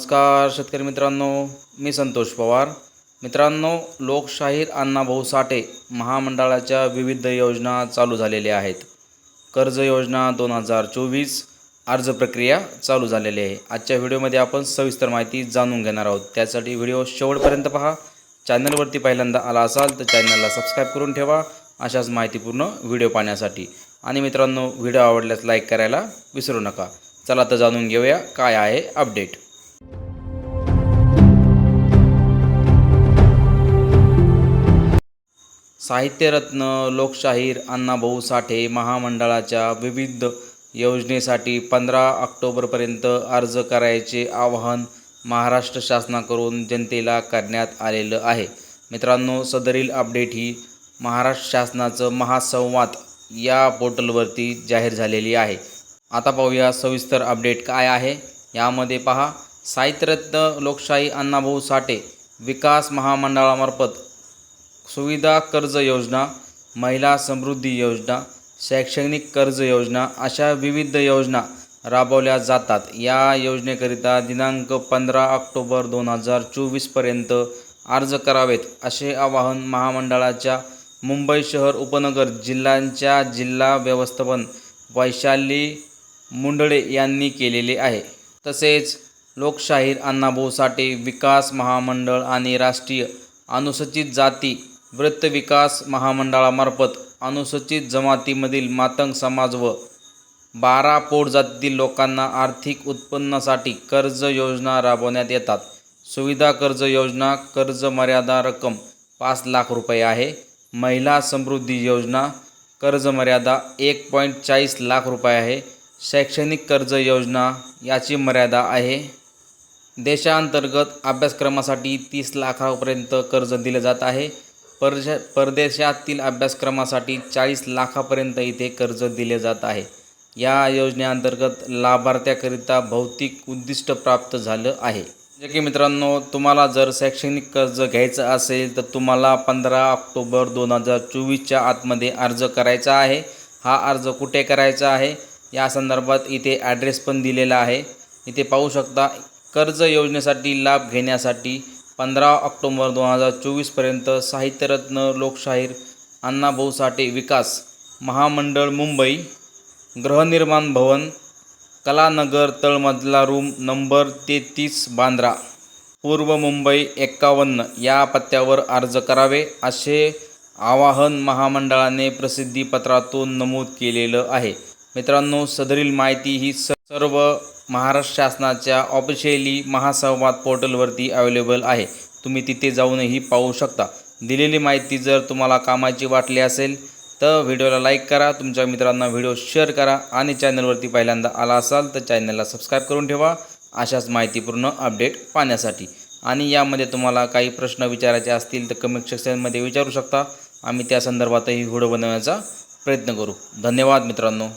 नमस्कार शेतकरी मित्रांनो. मी संतोष पवार. मित्रांनो लोकशाहीर अण्णाभाऊ साठे महामंडळाच्या विविध योजना चालू झालेल्या आहेत. कर्ज योजना दोन हजार चोवीस अर्ज प्रक्रिया चालू झालेली आहे. आजच्या व्हिडिओमध्ये आपण सविस्तर माहिती जाणून घेणार आहोत. त्यासाठी व्हिडिओ शेवटपर्यंत पहा. चॅनलवरती पहिल्यांदा आला असाल तर चॅनलला सबस्क्राईब करून ठेवा. अशाच माहितीपूर्ण व्हिडिओ पाहण्यासाठी. आणि मित्रांनो व्हिडिओ आवडल्यास लाईक करायला विसरू नका. चला तर जाणून घेऊया काय आहे अपडेट. साहित्यरत्न लोकशाहीर अण्णाभाऊ साठे महामंडळाच्या विविध योजनेसाठी पंधरा ऑक्टोबरपर्यंत अर्ज करायचे आवाहन महाराष्ट्र शासनाकडून जनतेला करण्यात आलेलं आहे. मित्रांनो सदरील अपडेट ही महाराष्ट्र शासनाचं महासंवाद या पोर्टलवरती जाहीर झालेली आहे. आता पाहूया सविस्तर अपडेट काय आहे. यामध्ये पहा साहित्यरत्न लोकशाही अण्णाभाऊ साठे विकास महामंडळामार्फत सुविधा कर्ज योजना महिला समृद्धी योजना शैक्षणिक कर्ज योजना अशा विविध योजना राबवल्या जातात. या योजनेकरिता दिनांक पंधरा ऑक्टोबर दोन हजार चोवीसपर्यंत अर्ज करावेत असे आवाहन महामंडळाच्या मुंबई शहर उपनगर जिल्ह्यांच्या जिल्हा व्यवस्थापन वैशाली मुंडळे यांनी केलेले आहे. तसेच लोकशाहीर अण्णाभाऊ साठे विकास महामंडळ आणि राष्ट्रीय अनुसूचित जाती वृत्त विकास महामंडळामार्फत अनुसूचित जमातीमधील मातंग समाज व बारा पोट जातीतील लोकांना आर्थिक उत्पन्नासाठी कर्ज योजना राबवण्यात येतात. सुविधा कर्ज योजना कर्ज मर्यादा रक्कम पाच लाख रुपये आहे. महिला समृद्धी योजना कर्ज मर्यादा एक पॉईंट चाळीस लाख रुपये आहे. शैक्षणिक कर्ज योजना याची मर्यादा आहे. देशांतर्गत अभ्यासक्रमासाठी तीस लाखापर्यंत कर्ज दिले जात आहे. परश परदेशातील अभ्यासक्रमासाठी चाळीस लाखापर्यंत इथे कर्ज दिले जात आहे. या योजनेअंतर्गत लाभार्थ्याकरिता भौतिक उद्दिष्ट प्राप्त झालं आहे. जे की मित्रांनो तुम्हाला जर शैक्षणिक कर्ज घ्यायचं असेल तर तुम्हाला पंधरा ऑक्टोबर दोन हजार चोवीसच्या आतमध्ये अर्ज करायचा आहे. हा अर्ज कुठे करायचा आहे? या संदर्भात इथे ॲड्रेस पण दिलेला आहे. इथे पाहू शकता कर्ज योजनेसाठी लाभ घेण्यासाठी पंधरा ऑक्टोंबर दोन हजार चोवीसपर्यंत साहित्यरत्न लोकशाहीर अण्णाभाऊ साठे विकास महामंडळ मुंबई गृहनिर्माण भवन कलानगर तळमजला रूम नंबर तेहतीस बांद्रा पूर्व मुंबई एक्कावन्न या पत्त्यावर अर्ज करावे असे आवाहन महामंडळाने प्रसिद्धीपत्रातून नमूद केलेलं आहे. मित्रांनो सदरील माहिती ही स- सर्व महाराष्ट्र शासनाच्या ऑफिशियली महासंवाद पोर्टलवरती अवेलेबल आहे. तुम्ही तिथे जाऊनही पाहू शकता. दिलेली माहिती जर तुम्हाला कामाची वाटली असेल तर व्हिडिओला लाईक करा तुमच्या मित्रांना व्हिडिओ शेअर करा आणि चॅनलवरती पहिल्यांदा आला असाल तर चॅनलला सबस्क्राईब करून ठेवा. अशाच माहितीपूर्ण अपडेट पाहण्यासाठी. आणि यामध्ये तुम्हाला काही प्रश्न विचारायचे असतील तर कमेंट सेक्शनमध्ये विचारू शकता. आम्ही त्या संदर्भातही व्हिडिओ बनवण्याचा प्रयत्न करू. धन्यवाद मित्रांनो.